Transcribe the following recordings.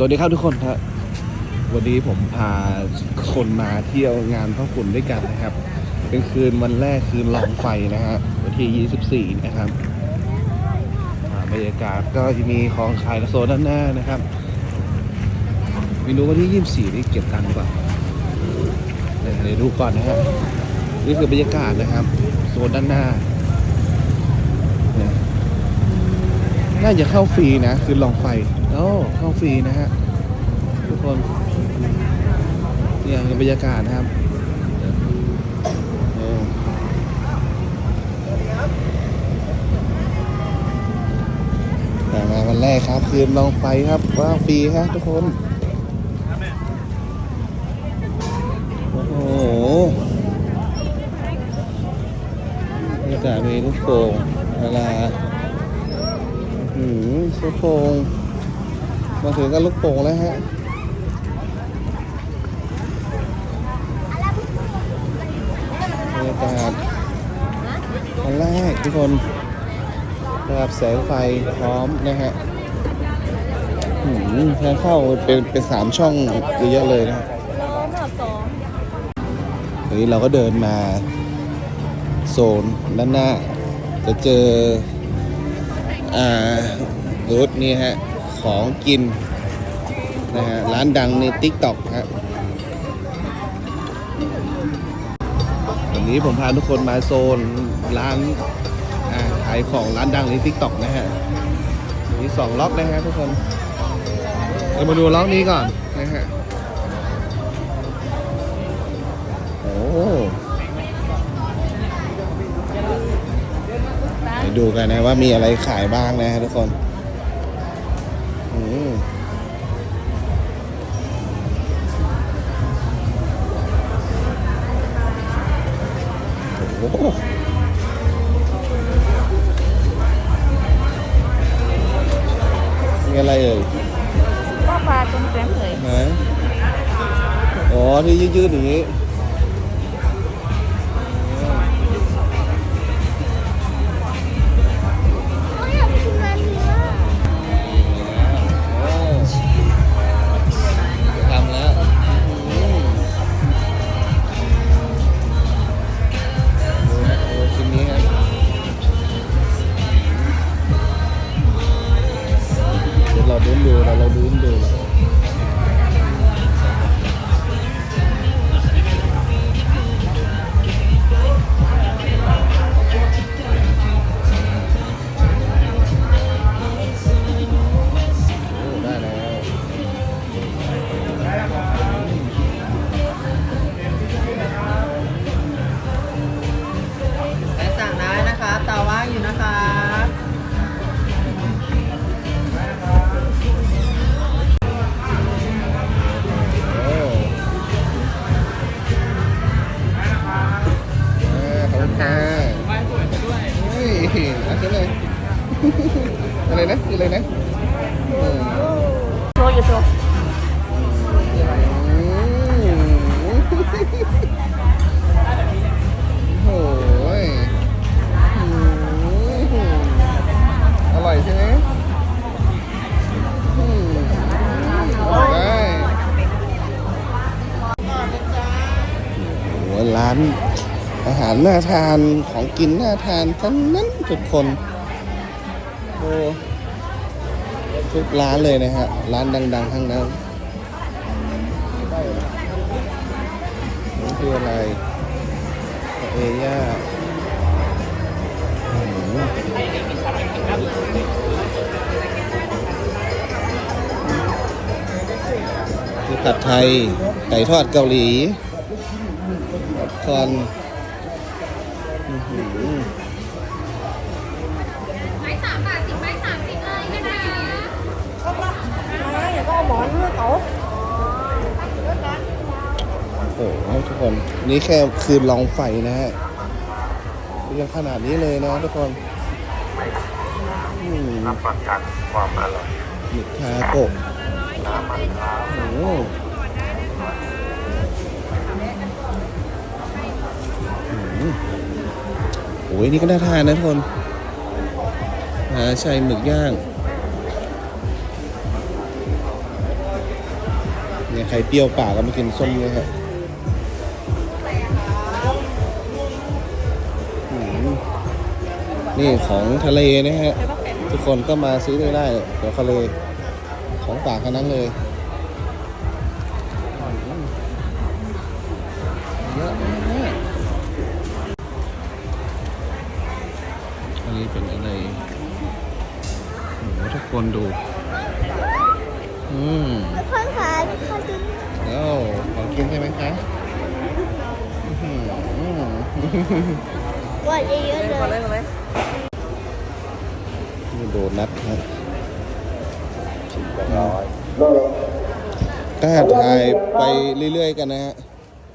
สวัสดีครับทุกคนครับวันนี้ผมพาคนมาเที่ยวงานพ่อขุนด้วยกันนะครับ เป็นคืนวันแรกคืนลองไฟนะฮะวันที่ 24 นะครับบรรยากาศก็จะมีของขายโซนด้านหน้านะครับไม่รู้วันที่ 24 นี่เก็บตังค์หรือเปล่าเดี๋ยวเดี๋ยวดูก่อนนะฮะนี่คือบรรยากาศนะครับโซนด้านหน้าเนี่ยน่าจะเข้าฟรีนะ คือลองไฟ โอ้เข้าฟรีนะฮะทุกคนเนี่ยบรรยากาศนะครับโอ้แต่มาวันแรกครับคืนลองไฟครับว่างฟรีครับทุกคนโอ้โหบรรยากาศมีลูกโป่งเวลาหืมลูกโป่ง มาถึงก็ลูกโป่งแล้วฮะบรรยากาศวันแรกทุกคนนะครับแสงไฟพร้อมนะฮะหืมทางเข้าเป็นเป็นสามช่องเยอะเลยนะครับนี้เราก็เดินมาโซนด้านหน้า จะเจอ อ่ารูทนี่ฮะ ของกินนะฮะร้านดังใน t ิ k t o k ฮะวันนี้ผมพาทุกคนมาโซนร้านขายของร้านดังในทิกตอกนะฮะมีสองล็อกนะฮะทุกคนเรามาดูล็อกนี้ก่อนนะฮะโอ้ไปดูกันนะว่ามีอะไรขายบ้างนะฮะทุกคน อืมโอ้โหมีอะไรเอ่ยก็ น่าทานของกินน่าทานทั้งนั้นทุกคนโอ้ทุกร้านเลยนะฮะ ร้านดัง ๆ ทั้งนั้นนี่คืออะไรเอย่าคือผัดไทย ไก่ทอดเกาหลีคอน โอ้โหทุกคนนี่แค่คืนลองไฟนะฮะยังขนาดนี้เลยนะทุกคนรับประกันความอร่อยหมึกทาโกะน้ำมันเท้าโอ้โอ้ยนี่ก็น่าทานนะทุกคนหาชัยหมึกย่างเนี่ยใครเปรี้ยวปากก็มากินส้มเลยครับ นี่ของทะเลนะฮะ ทุกคนก็มาซื้อได้ได้เดี๋ยวทะเลของฝากกันนั้นเลยเยอะมากอันนี้เป็นอะไรโอ้โหทุกคนดู อืมเพื่อนคะเขาจะแล้วของกินใช่ไหมคะอื้อหือ กดเยอะๆมาเลเลยยมาเลย นี่โดนัทครับชิมกันร้อยกล้าถ่ายไปเรื่อยๆกันนะฮะ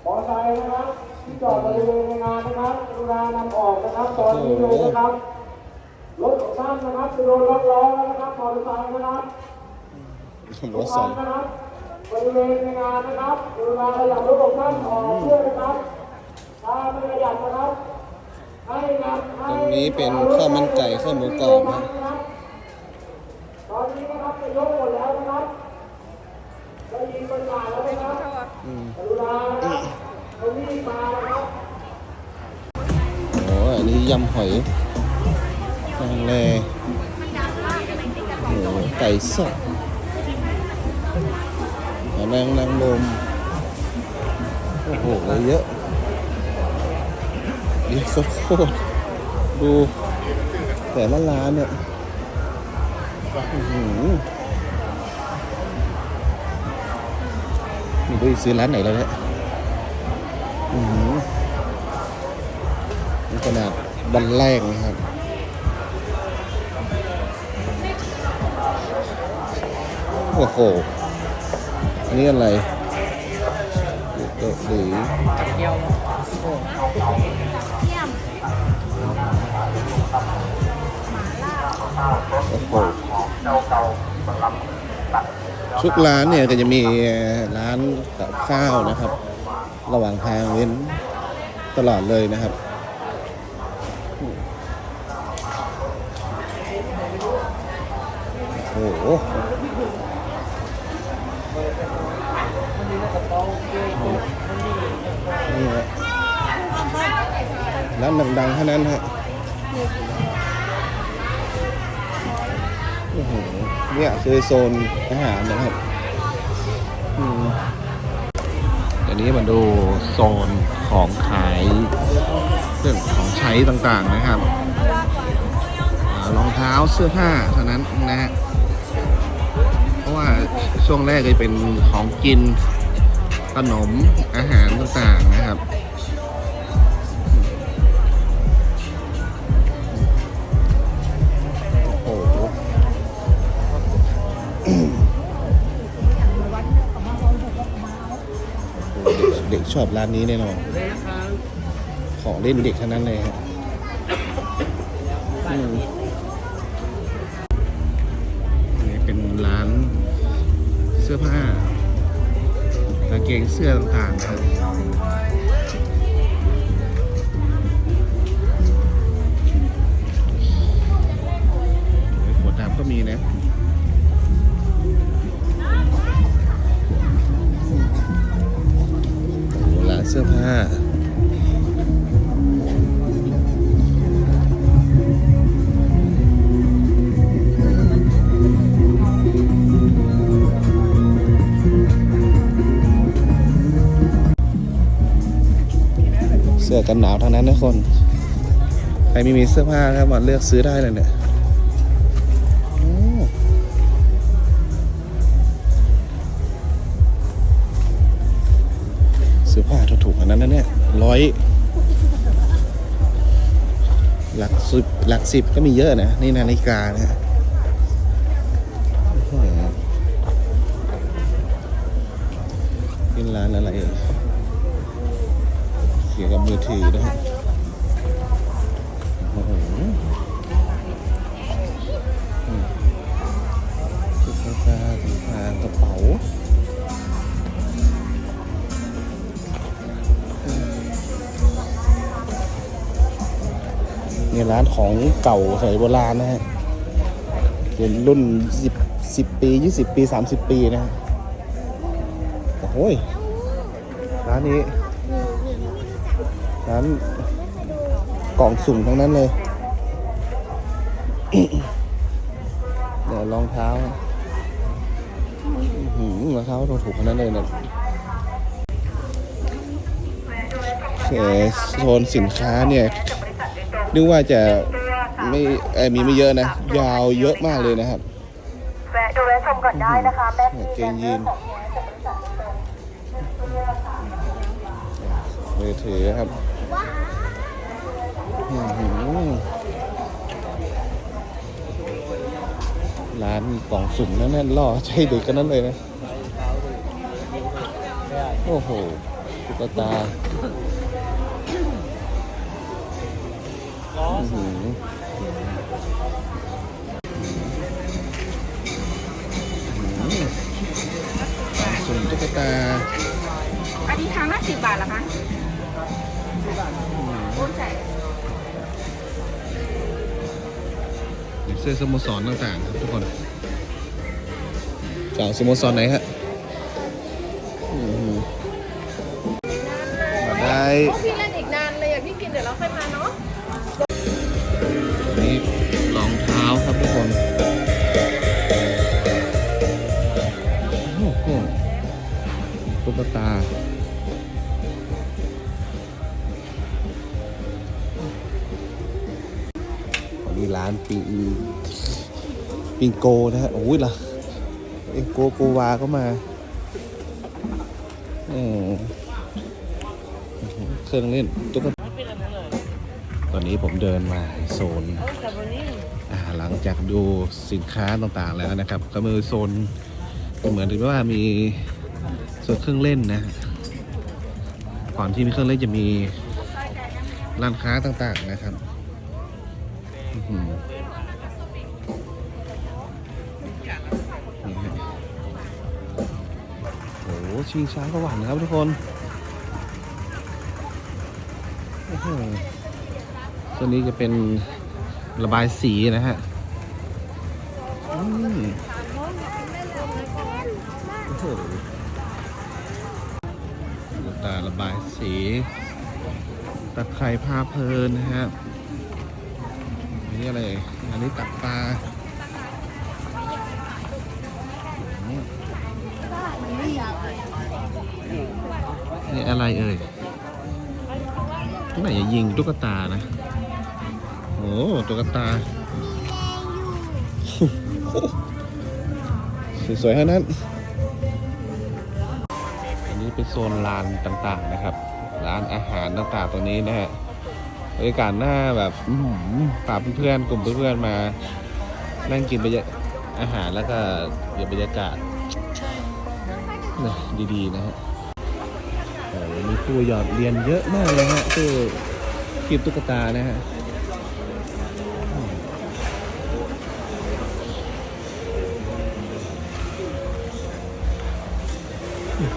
มอไซค์นะครับที่จอดบริเวณในงานนะครับกรุณานำออกนะครับตอนนี้เลยนะครับรถของท่านนะครับจะโดนล็อกล้อแล้วนะครับมอเตอร์ไซค์นะครับรถสั่นนะครับบริเวณในงานนะครับกรุณาขยับรถของท่านออกด้วยนะครับถ้าไม่ขยับนะครับให้นำให้ ตรงนี้เป็นข้าวมันไก่ข้าวหมูกรอบนะนะครับตอนนี้นะครับจะยกหมดแล้วนะครับได้ยินประกาศแล้วนะครับอืมกรุณานะครับตรงนี้มานะครับโอ้อันนี้ยำหอยนางแลโอ้โหไก่สดนางนางลมโอ้โหเยอะ เยอะโคตรดูแต่ละร้านเนี่ยอื้อหือนี่ดูซื้อร้านไหนแล้วเนี่ยอือหือนี่ขนาดบันแรกนะครับโอ้โห อันนี้อะไรเกา โอ้โหทุกร้านเนี่ยก็จะมีร้านกับข้าวนะครับ ระหว่างทางเว้นตลอดเลยนะครับโอ้โหนี่ฮะร้านดังๆเท่านั้นฮะ โอ้โหเนี่ยคือโซนอาหารนะครับอืมเดี๋ยวนี้มาดูโซนของขายเรื่องของใช้ต่างๆนะครับรองเท้าเสื้อผ้าเท่านั้นนะฮะเพราะว่าช่วงแรกจะเป็นของกินขนมอาหารต่างๆนะครับ ชอบร้านนี้แน่นอนของเล่นเด็กทั้งนั้นเลยครับนี่เป็นร้านเสื้อผ้า กางเกงเสื้อต่างๆครับ เสื้อกันหนาวทั้งนั้นนะคน ใครไม่มีเสื้อผ้าครับมาเลือกซื้อได้เลยเนี่ย ถูกอันนั้นนะเนี่ยร้อยหลักสิบหลักสิบก็มีเยอะนะ นี่นาฬิกานะฮะอื้อเป็นร้านอะไรเกี่ยวกับมือถือนะฮะโอ้โหอืมตุ๊กตาต่างๆกระเป๋า นี่ร้านของเก่าสมัยโบราณนะฮะเป็นรุ่นสิบสิบปียี่สิบปีสามสิบปีนะฮะโอ้ยร้านนี้ ร้านกล่องสุ่มทั้งนั้นเลยเนี่ยวรองเท้าหือรองเท้าถูกๆทั้งนั้นเลยเนี่ยเอ่อโซนสินค้าเนี่ย นึกว่าจะไม่เอ่อมีไม่เยอะนะ ยาวเยอะมากเลยนะครับ แวะดูแวะชมก่อนได้นะคะแม่เนี่ยเกงยีนมือถือครับอื้อหือร้านกล่องสุ่มนั่นนั่นล่อใช่เด็กกันนั้นเลยนะ โอ้โหตุ๊กตา สุ่มตุ๊กตา อันนี้ครั้งละสิบบาทเหรอคะโอนใส่เสื้อสโมสรต่างๆครับทุกคนจากสโมสรไหนฮะมาได้ ปิงปิงโกนะฮะโอ้ยล่ะเอ็งโกโกวาก็มาเครื่องเล่นตุ๊กตาตอนนี้ผมเดินมาโซนอ่าหลังจากดูสินค้าต่างๆแล้วนะครับ ก็มือโซนเหมือนที่ว่ามีโซนเครื่องเล่นนะ ก่อนที่มีเครื่องเล่นจะมีร้านค้าต่างๆนะครับ ชิงช้าสวรรค์นะครับทุกคนโอ้โหตัวนี้จะเป็นระบายสีนะฮะโอ้โหลูกตาระบายสีตะไคร่ผ้าเพลินนะฮะนนี้อะไร อันนี้ตักปลา นี่อะไรเอ่ยที่ไหนจะยิงตุ๊กตานะ โอ้ตุ๊กตา สวยๆทั้งนั้น อันนี้เป็นโซนลานต่างๆนะครับ ร้านอาหารต่างๆตรงนี้นะฮะบรรยากาศหน้าแบบอื้อหือพาเพื่อนๆกลุ่มเพื่อนๆมานั่งกินบรรยาอาหารแล้วก็เดี๋ยวบรรยากาศเนี่ยดีๆนะฮะโอ้โหมี ตู้หยอดเหรียนเยอะมากเลยฮะตู้คีบตุ๊กตานะฮะ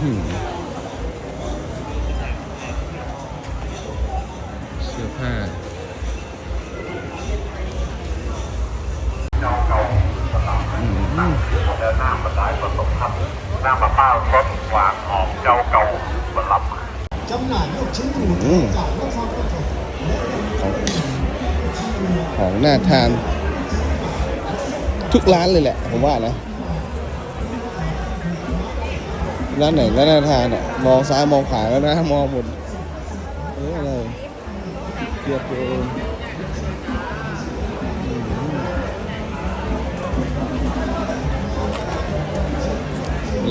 อืม ทุกร้านเลยแหละ ผมว่านะ ร้านไหนก็น่าทานอะ มองซ้ายมองขวาก็น่ามองหมดเอออะไรเกียบตัวเอง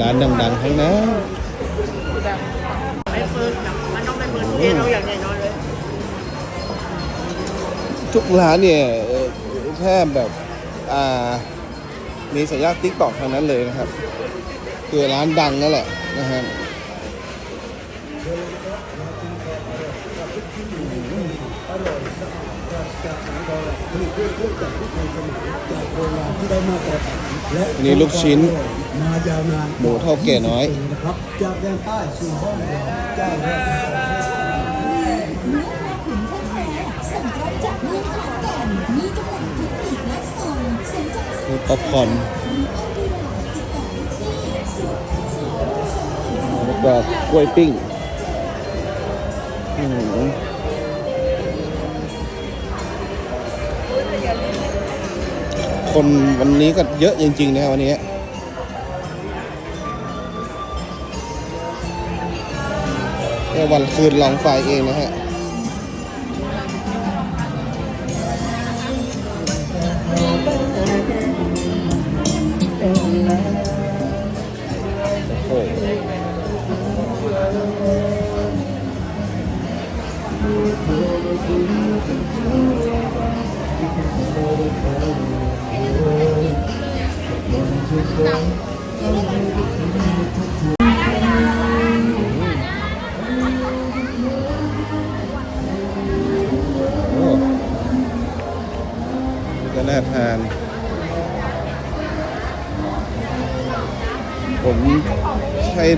ร้านดังๆทั้งนั้นไม่เฟิร์นมันต้องเป็นเบอร์เที่เราอย่างใหญ่นอนเลย ทุกร้านเนี่ยเอ่อแทบแบบ อ่า มีสัญญาณติ๊กตอกทางนั้นเลยนะครับคือร้านดังนั่นแหละนะฮะนนี้ลูกชิ้นมายาวนานหมูเท่าแก่น้อยนะครับจากแดนใต้สู่ห้องเดียวเจ้าแรก ป๊อปคอนป๊อปดอกล้วยปิ้งอื้อหือคนวันนี้ก็เยอะจริง ๆ นะครับวันนี้แค่วันคืนลองไฟเองนะฮะ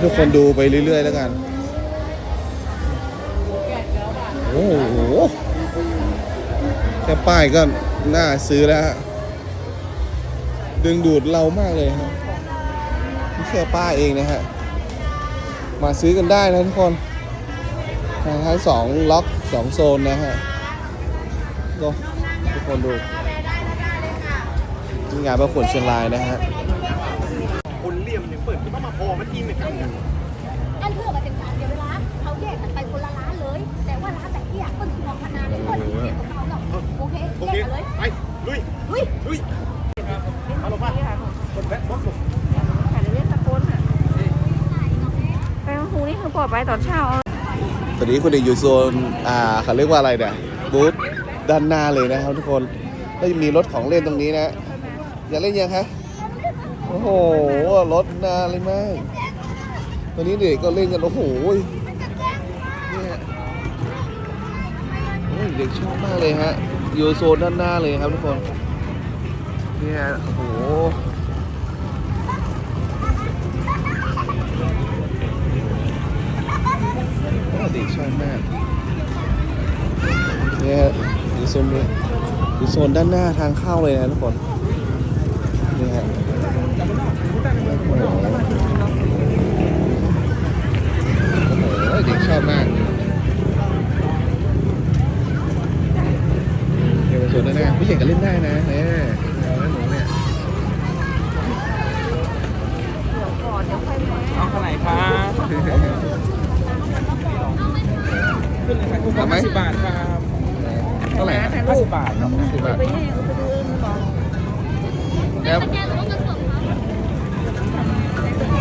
ทุกคนดูไปเรื่อยๆแล้วกัน โอ้โห แค่ป้ายก็น่าซื้อแล้วฮะ ดึงดูดเรามากเลยครับนี่แค่ป้ายเองนะฮะ มาซื้อกันได้นะทุกคนทางท้ายสองล็อกสองโซนนะฮะดูทุกคนดูนี่งานประกวดเชียงรายนะฮะ ดก็มาพอมาทีมเหมือนกันอันเพื่อมาเป็นการเดียวร้านเขาแยกกันไปคนละร้านเลย แต่ว่าร้านแต่ที่อะต้นทุนของคณะไม่ค่อยได้เกี่ยวกับเราหรอกโอเคโอแยเคกกันเลยไปลุยเฮ้ยลุยเอาลงมาคนแวะรถลงไปมาฮูนี่คือปลอดไปตอนเช้าตอนนี้คุณเอกอยู่โซนอ่าเขาเรียกว่าอะไรเนี่ยบูธด้านหน้าเลยนะครับทุกคนก็จะมีรถของเล่นตรงนี้นะ อยากเล่นยังคะ โอ้โหรถนาเลยมากตอนนี้เด็กก็เล่นกันโอ้โหเนี่ยเด็กชอบมากเลยฮะอยู่โซนด้านหน้าเลยครับทุกคนเนี่ยโอ้โหเด็กชอบมากเนี่ยอยู่โซนนี้อยู่โซนด้านหน้าทางเข้าเลยนะทุกคนนี่ฮะโอ้โหโอ้โหเด็กชอบมากเดี๋ยวไปโซนด้านหน้าผู้ใหญ่ก็เล่นได้นะเนี่ยเอาแล้วหนูเนี่ย เอาขนาดไหนครับ เอาไหม สิบบาทครับ เท่าไหร่นะ ห้าสิบบาทครับ สิบบาทแล้ว แกหรือว่าเงินสดคะ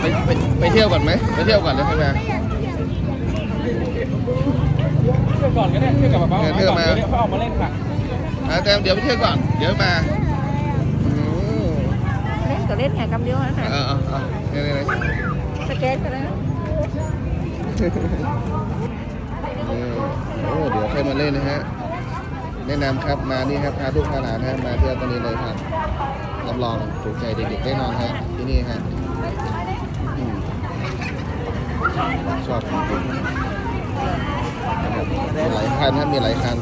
ไปไปไปเที่ยวก่อนไหมไปเที่ยวก่อนแล้วค่อยมา เที่ ยวก่อนก็ได้เที่ยวกับป้าเที่ยวมาเดี๋ยวเขาออกมาเล่นค่ะอะแต่เดี๋ยวไปเที่ยวก่อน เดี๋ยวมาเล่นก็เล่นแข่งกับเดียวนั่นแหละเออเออเนี่ยเนี่ยสเก็ตก็ได้โอ้เดี๋ยวใค่อยมาเล่นนะฮะแนะนำครับมานี่ครับพาลูกพาหลานฮะมาเที่ยวตอนนี้เลยครับรับรองถูกใจเด็กๆแน่นอนฮะที่นี่ฮะอืมชอบ หลายคันถ้ามีหลายคัน